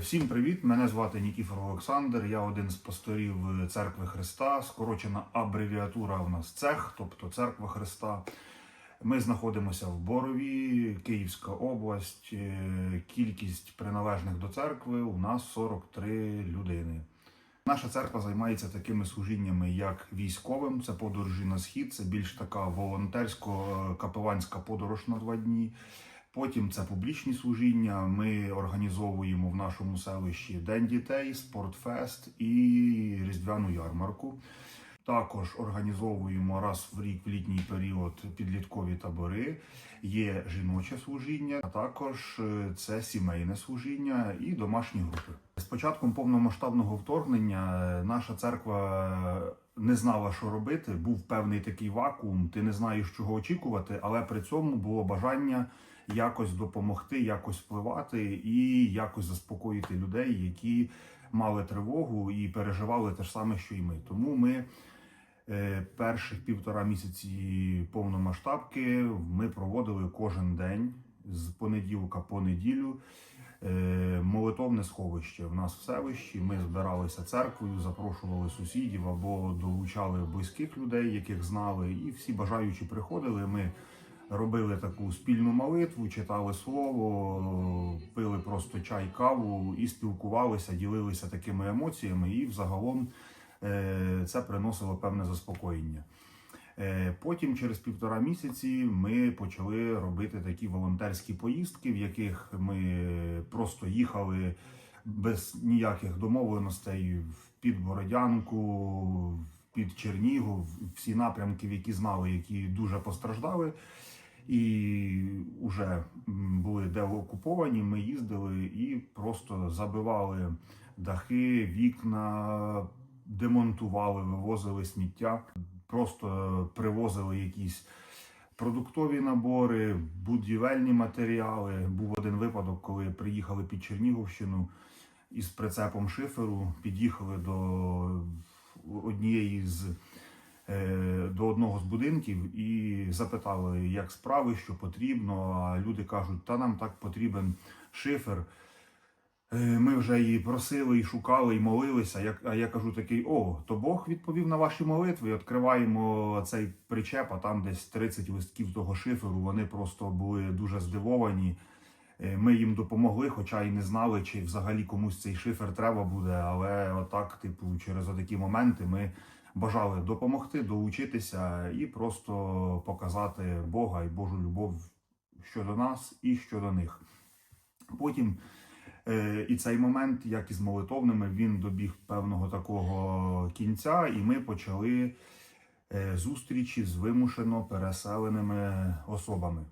Всім привіт! Мене звати Нікіфор Олександр. Я один з пасторів церкви Христа. Скорочена абревіатура у нас цех, тобто церква Христа. Ми знаходимося в Борові, Київська область. Е, Кількість приналежних до церкви у нас 43 людини. Наша церква займається такими служіннями, як військовим, це подорожі на схід, це більш така волонтерсько-капеланська подорож на два дні. Потім це публічні служіння. Ми організовуємо в нашому селищі День дітей, спортфест і різдвяну ярмарку. Також організовуємо раз в рік в літній період підліткові табори. Є жіноче служіння, а також е, це сімейне служіння і домашні групи. З початком повномасштабного вторгнення е, наша церква не знала, що робити. Був певний такий вакуум. Ти не знаєш, чого очікувати, але при цьому було бажання якось допомогти, якось впливати і якось заспокоїти людей, які мали тривогу і переживали те ж саме, що і ми. Тому ми е, перших півтора місяці повномасштабки ми проводили кожен день з понеділка по неділю. е, Молитовне сховище в нас в селищі. Ми збиралися церквою, запрошували сусідів або долучали близьких людей, яких знали, і всі бажаючі приходили. Ми робили таку спільну молитву, читали слово, пили просто чай, каву і спілкувалися, ділилися такими емоціями, і взагалом е, це приносило певне заспокоєння. Е, Потім, через півтора місяці, ми почали робити такі волонтерські поїздки, в яких ми просто їхали без ніяких домовленостей під Бородянку, під Чернігів, всі напрямки, які знали, які дуже постраждали. І вже були деокуповані, ми їздили і просто забивали дахи, вікна, демонтували, вивозили сміття, просто привозили якісь продуктові набори, будівельні матеріали. Був один випадок, коли приїхали під Чернігівщину із прицепом шиферу, під'їхали до однієї з до одного з будинків і запитали, як справи, що потрібно. А люди кажуть, та нам так потрібен шифер. Е, Ми вже її просили, і шукали, і молилися. А я кажу такий: о, то Бог відповів на ваші молитви. Відкриваємо цей причеп, а там десь 30 листків того шиферу. Вони просто були дуже здивовані. Е, Ми їм допомогли, хоча і не знали, чи взагалі комусь цей шифер треба буде. Але отак, типу, через отакі моменти ми бажали допомогти, долучитися і просто показати Бога і Божу любов щодо нас і щодо них. Потім е, і цей момент, як і з молитовними, він добіг певного такого кінця, і ми почали е, зустрічі з вимушено переселеними особами.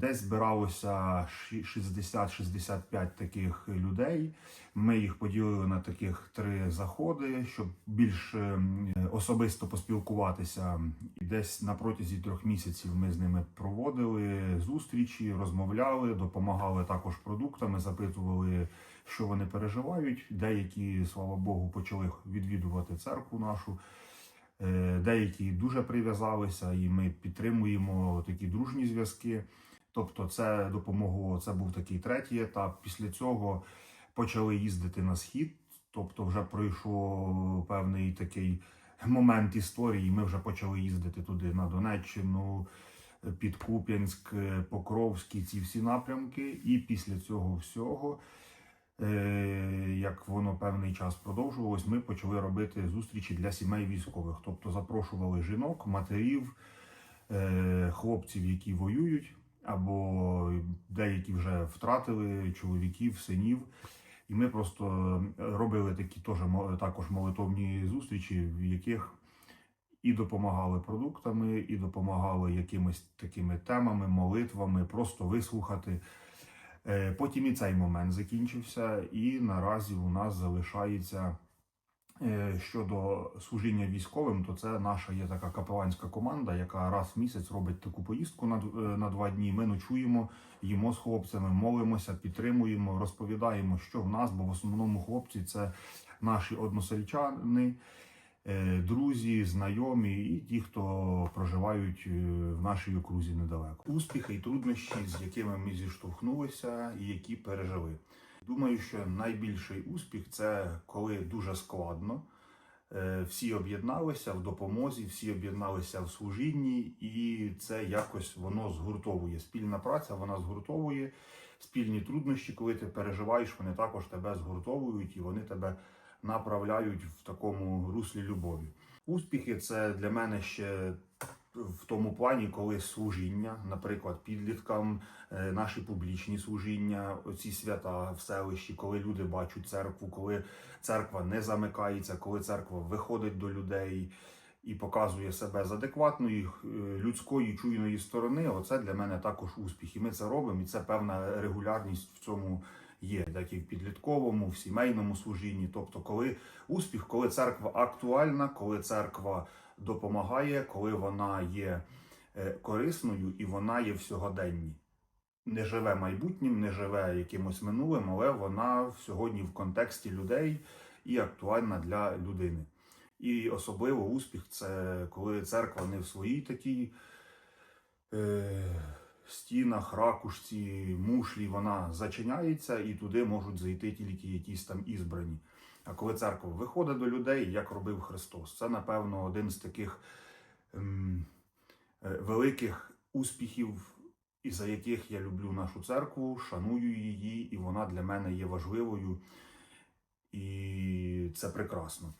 Десь збиралося ші- 60-65 таких людей. Ми їх поділили на таких три заходи, щоб більш ем, особисто поспілкуватися. І десь на протязі трьох місяців ми з ними проводили зустрічі, розмовляли, допомагали також продуктами, запитували, що вони переживають. Деякі, слава Богу, почали відвідувати церкву нашу. Е, Деякі дуже прив'язалися, і ми підтримуємо такі дружні зв'язки. Тобто, це допомогло. Це був такий третій етап. Після цього почали їздити на схід. Тобто, вже пройшов певний такий момент історії. Ми вже почали їздити туди на Донеччину, під Куп'янськ, Покровський, ці всі напрямки. І після цього всього, е, як воно певний час продовжувалось, ми почали робити зустрічі для сімей військових. Тобто запрошували жінок, матерів, е, хлопців, які воюють, або деякі вже втратили чоловіків, синів. І ми просто робили такі теж також молитовні зустрічі, в яких і допомагали продуктами, і допомагали якимись такими темами, молитвами, просто вислухати. Е, Потім і цей момент закінчився, і наразі у нас залишається щодо служіння військовим, то це наша є така капеланська команда, яка раз в місяць робить таку поїздку на, е, на два дні. Ми ночуємо, їмо з хлопцями, молимося, підтримуємо, розповідаємо, що в нас, бо в основному хлопці це наші односельчани. е, Друзі, знайомі і ті, хто проживають е, в нашій окрузі недалеко. Успіхи і труднощі, з якими ми зіштовхнулися і які пережили. Думаю, що найбільший успіх це коли дуже складно. Е, Всі об'єдналися в допомозі, всі об'єдналися в служінні, і це якось воно згуртовує. Спільна праця вона згуртовує спільні труднощі, коли ти переживаєш, вони також тебе згуртовують і вони тебе направляють в такому руслі любові. Успіхи це для мене ще в тому плані, коли служіння, наприклад, підліткам, е, наші публічні служіння, оці свята в селищі, коли люди бачать церкву, коли церква не замикається, коли церква виходить до людей і показує себе з адекватної е, людської чуйної сторони. Оце для мене також успіх. І ми це робимо, і це певна регулярність в цьому є, так і в підлітковому, в сімейному служінні. Тобто, коли успіх, коли церква актуальна, коли церква допомагає, коли вона є е, корисною і вона є в сьогоденні. Не живе майбутнім, не живе якимось минулим, але вона сьогодні в контексті людей і актуальна для людини. І особливо успіх це коли церква не в своїй такій е, стінах, ракушці, мушлі, вона зачиняється, і туди можуть зайти тільки якісь там ізбрані. Коли церква виходить до людей, як робив Христос, це, напевно, один з таких ем, е, великих успіхів, і за яких я люблю нашу церкву, шаную її, і вона для мене є важливою. І це прекрасно.